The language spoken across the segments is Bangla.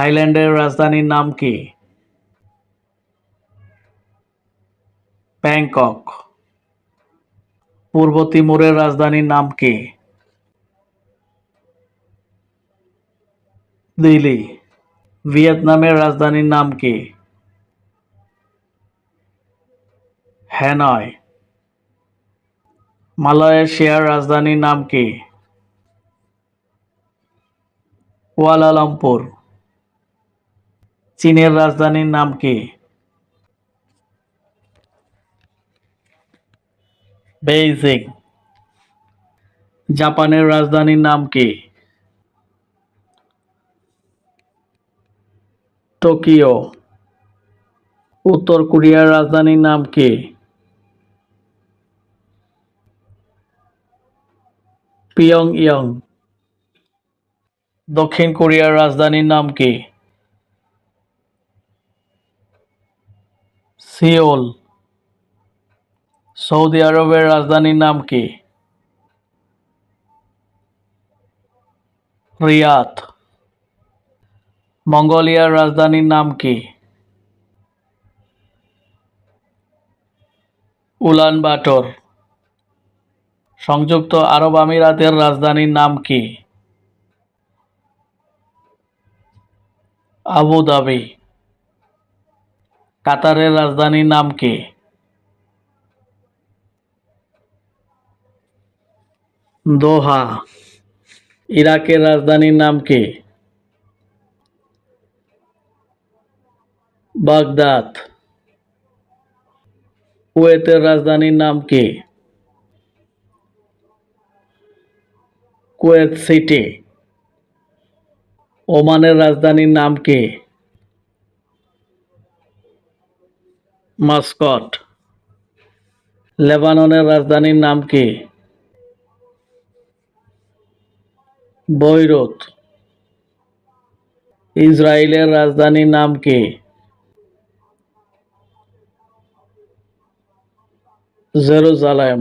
থাইল্যান্ডের রাজধানীর নাম কি? ব্যাংকক। পূর্ব তিমুরের রাজধানীর নাম কি? দিল্লি। ভিয়েতনামের রাজধানীর নাম কি? হ্যানয়। মালয়েশিয়ার রাজধানীর নাম কি? কুয়ালালামপুর। চীনের রাজধানীর নাম কি? বেইজিং। জাপানের রাজধানীর নাম কি? টোকিও। উত্তর কোরিয়ার রাজধানীর নাম কি? পিয়ং ইয়ং দক্ষিণ কোরিয়ার রাজধানীর নাম কি? সিওল। সৌদি আরবের রাজধানীর নাম কি? রিয়াদ। মঙ্গোলিয়ার রাজধানীর নাম কি? উলান বাটর সংযুক্ত আরব আমিরাতের রাজধানীর নাম কি? আবু ধাবি কাতারের রাজধানীর নাম কি? দোহা। ইরাকের রাজধানীর নাম কি? বাগদাদ। কুয়েতের রাজধানীর নাম কি? Kuwait city. ওমানের রাজধানীর নাম কি? মাস্কট। লেবাননের রাজধানীর নাম কি? বৈরুত। ইসরায়েলের রাজধানীর নাম কি? জেরুজালেম।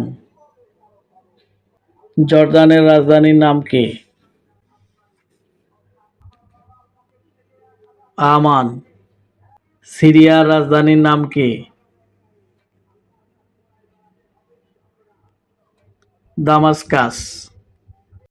জর্দানের রাজধানীর নাম কি? আমান। সিরিয়ার রাজধানীর নাম কি? দামাস্কাস।